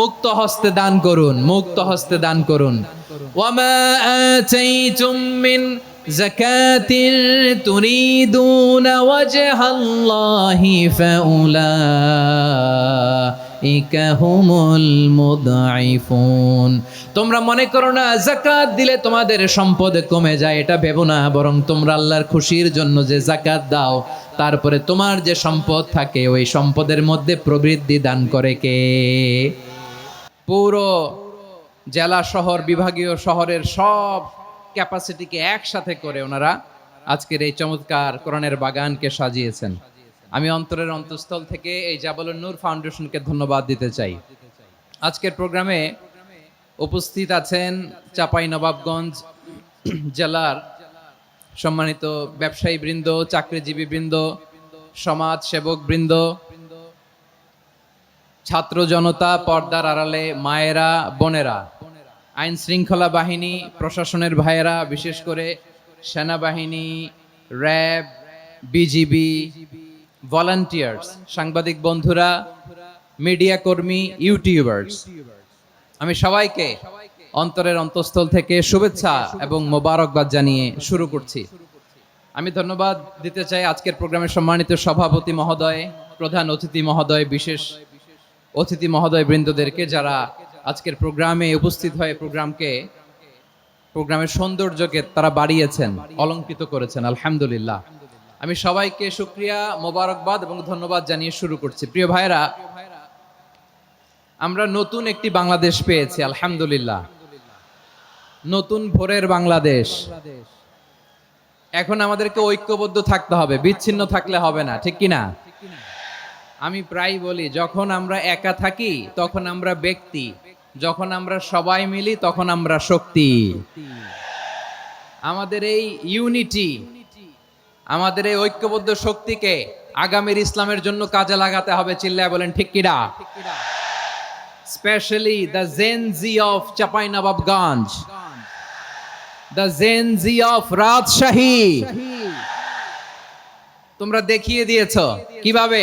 মুক্ত হস্তে দান করুন, মুক্ত হস্তে দান করুন। তোমরা মনে করো না যাকাত দিলে তোমাদের সম্পদ কমে যায়, এটা ভেবো না, বরং তোমরা আল্লাহর খুশির জন্য যে যাকাত দাও, তারপরে তোমার যে সম্পদ থাকে, ওই সম্পদের মধ্যে প্রবৃদ্ধি দান করে কে? পুরো, জেলা শহর, বিভাগীয় শহরের সব ক্যাপাসিটিকে একসাথে করে ওনারা আজকের এই চমৎকার কোরআনের বাগানকে সাজিয়েছেন। আমি অন্তরের অন্তঃস্থল থেকে এই জাবালুন নূর ফাউন্ডেশনকে ধন্যবাদ দিতে চাই। আজকের প্রোগ্রামে উপস্থিত আছেন চাপাই নবাবগঞ্জ জেলার সম্মানিত ব্যবসায়ী বৃন্দ চাকরিজীবী বৃন্দ সমাজ সেবক বৃন্দ ছাত্র জনতা পর্দার আড়ালে মায়েরা, বোনেরা, আইন শৃঙ্খলা বাহিনী, প্রশাসনের ভাইয়েরা, বিশেষ করে সেনাবাহিনী, র্যাব, বিজিবি ভলান্টিয়ার্স সাংবাদিক বন্ধুরা, মিডিয়া কর্মী, ইউটিউবার্স। আমি সবাইকে অন্তরের অন্তঃস্থল থেকে শুভেচ্ছা এবং মোবারকবাদ জানিয়ে শুরু করছি। আমি ধন্যবাদ দিতে চাই আজকের প্রোগ্রামের সম্মানিত সভাপতি মহোদয়, প্রধান অতিথি মহোদয়, বিশেষ অতিথি মহোদয় বৃন্দদেরকে যারা আজকের প্রোগ্রামে উপস্থিত হয়ে প্রোগ্রামকে, প্রোগ্রামের সৌন্দর্যকে তারা বাড়িয়েছেন, অলঙ্কৃত করেছেন, আলহামদুলিল্লাহ। আমি সবাইকে সুক্রিয়া মোবারকবাদ এবং ধন্যবাদ জানিয়ে শুরু করছি। প্রিয় ভাইরা আমরা নতুন একটি বাংলাদেশ পেয়েছি, আলহামদুলিল্লাহ। নতুন ভোরের বাংলাদেশ। এখন আমাদেরকে ঐক্যবদ্ধ থাকতে হবে, বিচ্ছিন্ন থাকলে হবে না, ঠিক কি না আমি প্রায় বলি, যখন আমরা একা থাকি, তখন আমরা ব্যক্তি। যখন আমরা সবাই মিলি, তখন আমরা শক্তি। আমাদের এই ইউনিটি, আমাদের এই ঐক্যবদ্ধ শক্তিকে আগামীর ইসলামের জন্য কাজে লাগাতে হবে, চিল্লায় বলেন, ঠিক কিরা specially the Gen Z of Chapainawabganj the Gen Z of Rajshahi তোমরা দেখিয়ে দিয়েছ, কীভাবে?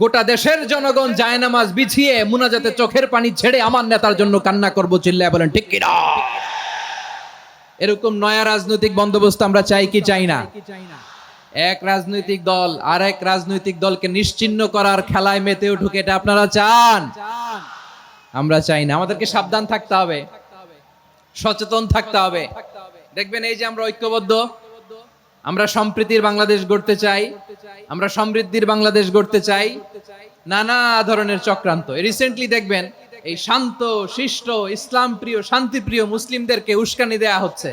গোটা দেশের জনগণ জায়নামাজ বিছিয়ে মুনাজাতে চোখের পানি ছেড়ে আমার নেতার জন্য কান্না করব, চিল্লায় বলেন, ঠিক কিনা? এরকম নয়া রাজনৈতিক বন্দোবস্ত আমরা চাই কি চাই না? এক রাজনৈতিক দল আর এক রাজনৈতিক দলকে নিশ্চিহ্ন করার খেলায় মেতে উঠুক, এটা আপনারা চান? আমরা চাই না, আমাদেরকে সাবধান থাকতে হবে। সচেতন থাকতে হবে। দেখবেন এই যে আমরা ঐক্যবদ্ধ আমরা সম্প্রীতির বাংলাদেশ গড়তে চাই, আমরা সমৃদ্ধির বাংলাদেশ গড়তে চাই, নানা ধরনের চক্রান্ত। রিসেন্টলি দেখবেন, এই শান্ত, শিষ্ট ইসলাম প্রিয় শান্তিপ্রিয় মুসলিমদেরকে উস্কানি দেয়া হচ্ছে।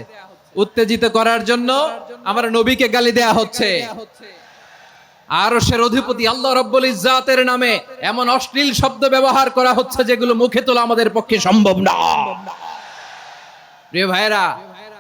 উত্তেজিত করার জন্য আমার নবীকে গালি দেয়া হচ্ছে। আরশের অধিপতি আল্লাহ রব্বুল ইজ্জাতের নামে এমন অশ্লীল শব্দ ব্যবহার করা হচ্ছে যেগুলো মুখে তোলা আমাদের পক্ষে সম্ভব না। প্রিয় ভাইরা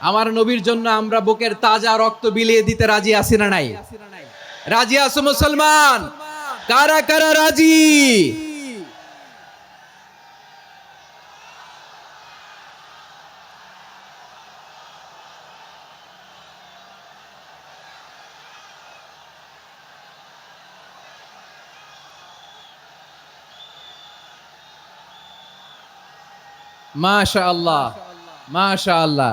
আমার নবীর জন্য আমরা বুকের তাজা রক্ত বিলিয়ে দিতে রাজি আছি না নাই? রাজি আছো মুসলমান? কারা কারা রাজি? মাশা আল্লাহ মাশা আল্লাহ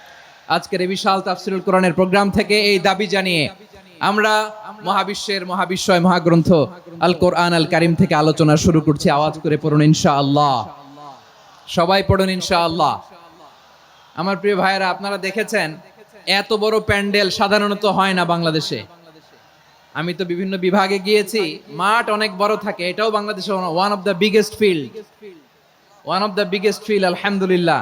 আজকের এই বিশাল তাফসিরুল কোরআনের প্রোগ্রাম থেকে এই দাবি জানিয়ে আমরা মহাবিশ্বের মহাবিশ্বয় মহাগ্রন্থ আল কোরআন আল কারিম থেকে আলোচনা শুরু করছি, আওয়াজ করে পড়ুন ইনশাআল্লাহ। সবাই পড়ুন ইনশাআল্লাহ। আমার প্রিয় ভাইয়েরা, আপনারা দেখেছেন, এত বড় প্যান্ডেল সাধারণত হয় না বাংলাদেশে। আমি তো বিভিন্ন বিভাগে গিয়েছি, মাঠ অনেক বড় থাকে, এটাও বাংলাদেশে one of the biggest field one of the biggest field আলহামদুলিল্লাহ।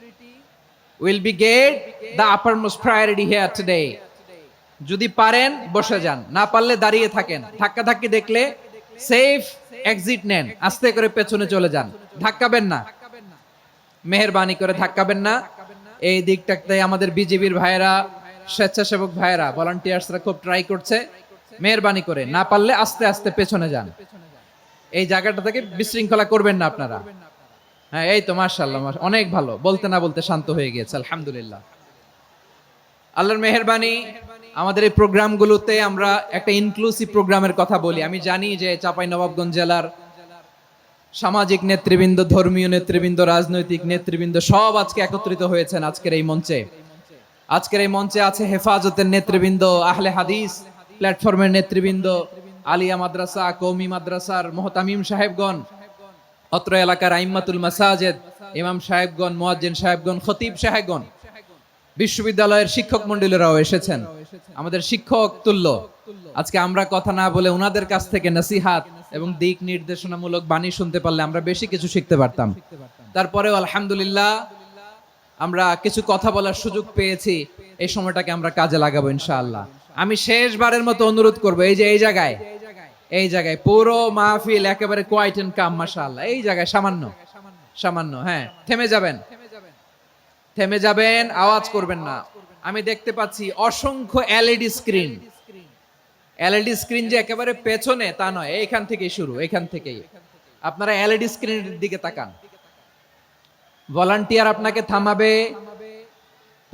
be get the uppermost priority here today যদি পারেন, বসে যান। না পারলে দাঁড়িয়ে থাকেন। ধাক্কা ধাক্কি দেখলে সেফ এক্সিট নেন। আস্তে করে পেছনে চলে যান। ধাক্কাবেন না। মেহরবানি করে ধাক্কাবেন না। এই দিকটাতে আমাদের বিজেপির ভাইয়েরা, স্বেচ্ছাসেবক ভাইয়েরা ভলান্টিয়ার্সরা খুব ট্রাই করছে। মেহরবানি করে। না পারলে আস্তে আস্তে পেছনে যান। এই জায়গাটা থেকে বিশৃঙ্খলা করবেন না আপনারা। হ্যাঁ এই তো মার্শাল্লাহ অনেক ভালো। বলতে না বলতে শান্ত হয়ে গিয়েছে আলহামদুলিল্লাহ। আল্লাহর মেহরবানি, আমাদের এই প্রোগ্রামগুলোতে আমরা একটা ইনক্লুসিভ প্রোগ্রামের কথা বলি। আমি জানি যে চাপাই নবাবগঞ্জ জেলার সামাজিক নেতৃবৃন্দ, ধর্মীয় নেতৃবৃন্দ, রাজনৈতিক নেতৃবৃন্দ সব আজকে একত্রিত হয়েছেন আজকের এই মঞ্চে। আজকের এই মঞ্চে আছে হেফাজতের নেতৃবৃন্দ, আহলে হাদিস প্ল্যাটফর্মের নেতৃবৃন্দ, আলিয়া মাদ্রাসা, কৌমি মাদ্রাসার মোহতামিম সাহেবগণ অত্র এলাকার আইম্মাতুল মাসাজেদ, ইমাম সাহেবগণ, মুয়াজ্জিন সাহেবগণ, খতিব সাহেবগণ বিশ্ববিদ্যালয়ের শিক্ষক মন্ডলীরাও এসেছেন। আমাদের শিক্ষক তুল্য। আজকে আমরা কথা না বলে ওনাদের কাছ থেকে নসিহাত এবং দিক নির্দেশনামূলক বাণী শুনতে পারলে আমরা বেশি কিছু শিখতে পারতাম। তারপরেও আলহামদুলিল্লাহ আমরা কিছু কথা বলার সুযোগ পেয়েছি। এই সময়টাকে আমরা কাজে লাগাবো ইনশাআল্লাহ। আমি শেষবারের মতো অনুরোধ করব, এই যে এই জায়গায় এই জায়গায় পুরো মাহফিল একেবারে কোয়াইট এন্ড কাম মাশাআল্লাহ। এই জায়গায় সামান্য সামান্য হ্যাঁ থেমে যাবেন। থেমে যাবেন, আওয়াজ করবেন না। আমি দেখতে পাচ্ছি অসংখ্য এলইডি স্ক্রিন এলইডি স্ক্রিন যে একেবারে পেছনে, তা নয়, এইখান থেকেই শুরু এখান থেকেই। আপনারা এলইডি স্ক্রিনের দিকে তাকান। ভলান্টিয়ার আপনাকে থামাবে,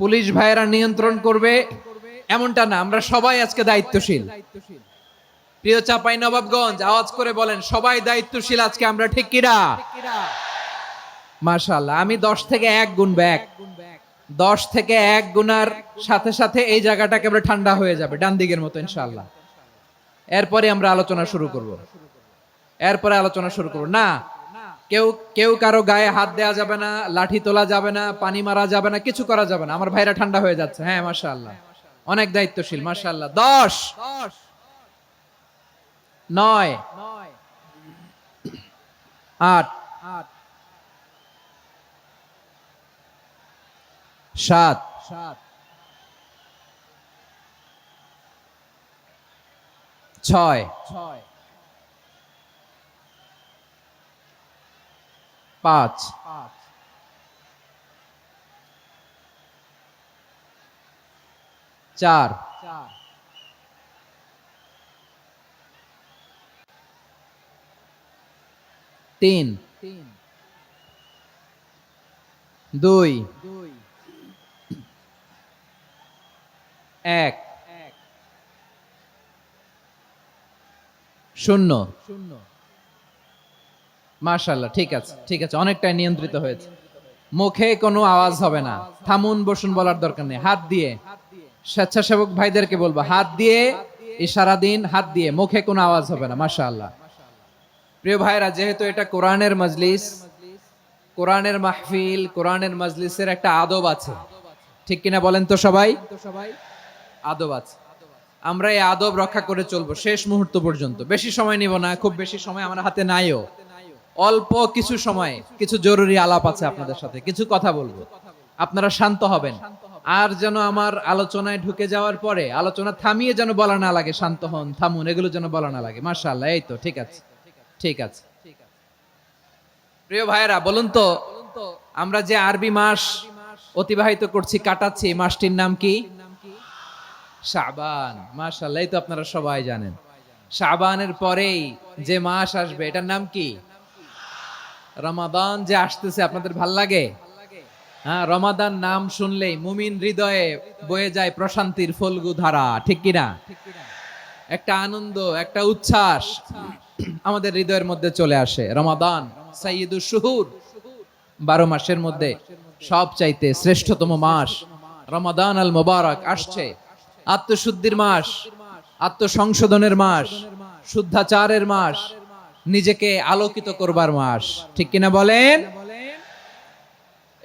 পুলিশ ভাইয়েরা নিয়ন্ত্রণ করবে। এমনটা না, আমরা সবাই আজকে দায়িত্বশীল। প্রিয় চাপাই নবাবগঞ্জ, আওয়াজ করে বলেন, সবাই দায়িত্বশীল আজকে, আমরা ঠিক কিরা? মাশাআল্লাহ, আমি দশ থেকে এক গুণ ব্যাক। দশ থেকে এক গুণার সাথে সাথে এই জায়গাটা একেবারে ঠান্ডা হয়ে যাবে, ডান দিকের মতো, ইনশাআল্লাহ। এরপরে আমরা আলোচনা শুরু করব। এরপরে আলোচনা শুরু করব। না, কেউ কেউ কারও গায়ে হাত দেওয়া যাবে না, লাঠি তোলা যাবে না, পানি মারা যাবে না, কিছু করা যাবে না। আমার ভাইরা ঠান্ডা হয়ে যাচ্ছে। হ্যাঁ মাশাআল্লাহ। অনেক দায়িত্বশীল, মাশাআল্লাহ। দশ! নয়। আট। সাত। সাত ছয় ছয়। পাঁচ। চার। তিন। দুই। এক। শূন্য। শূন্য মার্শাল্লাহ ঠিক আছে ঠিক আছে, অনেকটাই নিয়ন্ত্রিত হয়েছে। মুখে কোনো আওয়াজ হবে না। থামুন, বসুন বলার দরকার নেই। হাত দিয়ে। স্বেচ্ছাসেবক ভাইদেরকে বলব, হাত দিয়ে, ইশারা দিন, হাত দিয়ে, মুখে কোনো আওয়াজ হবে না, মাশাআল্লাহ। প্রিয় ভাইরা, যেহেতু এটা কোরআনের মজলিস, কোরআনের মাহফিল, কোরআনের মজলিসের একটা আদব আছে। ঠিক কিনা বলেন তো সবাই? আদব আছে। আমরা এই আদব রক্ষা করে চলবো শেষ মুহূর্ত পর্যন্ত। বেশি সময় নিব না, খুব বেশি সময় আমার হাতে নাইও। অল্প কিছু সময়, কিছু জরুরি আলাপ আছে আপনাদের সাথে, কিছু কথা বলব। আপনারা শান্ত হবেন। আর যেন আমার আলোচনায় ঢুকে যাওয়ার পরে, আলোচনা থামিয়ে যেন বলা না লাগে, শান্ত হন, থামুন, এগুলো যেন বলা না লাগে। মার্শাল্লাহ এই তো, ঠিক আছে। ঠিক আছে। প্রিয় ভাইয়েরা, বলুন তো, আমরা যে আরবি মাস অতিবাহিত করছি, কাটাচ্ছি মাসটির নাম কি? শাবান। মাশাআল্লাহ তো আপনারা সবাই জানেন। শাবানের পরেই যে মাস আসবে, এটার নাম কি? রমাদান যে আসতেছে, আপনাদের ভালো লাগে? হ্যাঁ রমাদান নাম শুনলেই মুমিন হৃদয়ে বয়ে যায় প্রশান্তির ফলগু ধারা ঠিক কিনা? একটা আনন্দ, একটা উচ্ছ্বাস। আমাদের হৃদয়ের মধ্যে চলে আসে। রমাদান সাইয়দুল শুহুর। বারো মাসের মধ্যে সব চাইতে শ্রেষ্ঠতম মাস। রমাদান আল মোবারক আসছে। আত্মশুদ্ধির মাস, আত্মসংশোধনের মাস, শুদ্ধাচারের মাস, নিজেকে আলোকিত করবার মাস। ঠিক কিনা বলেন?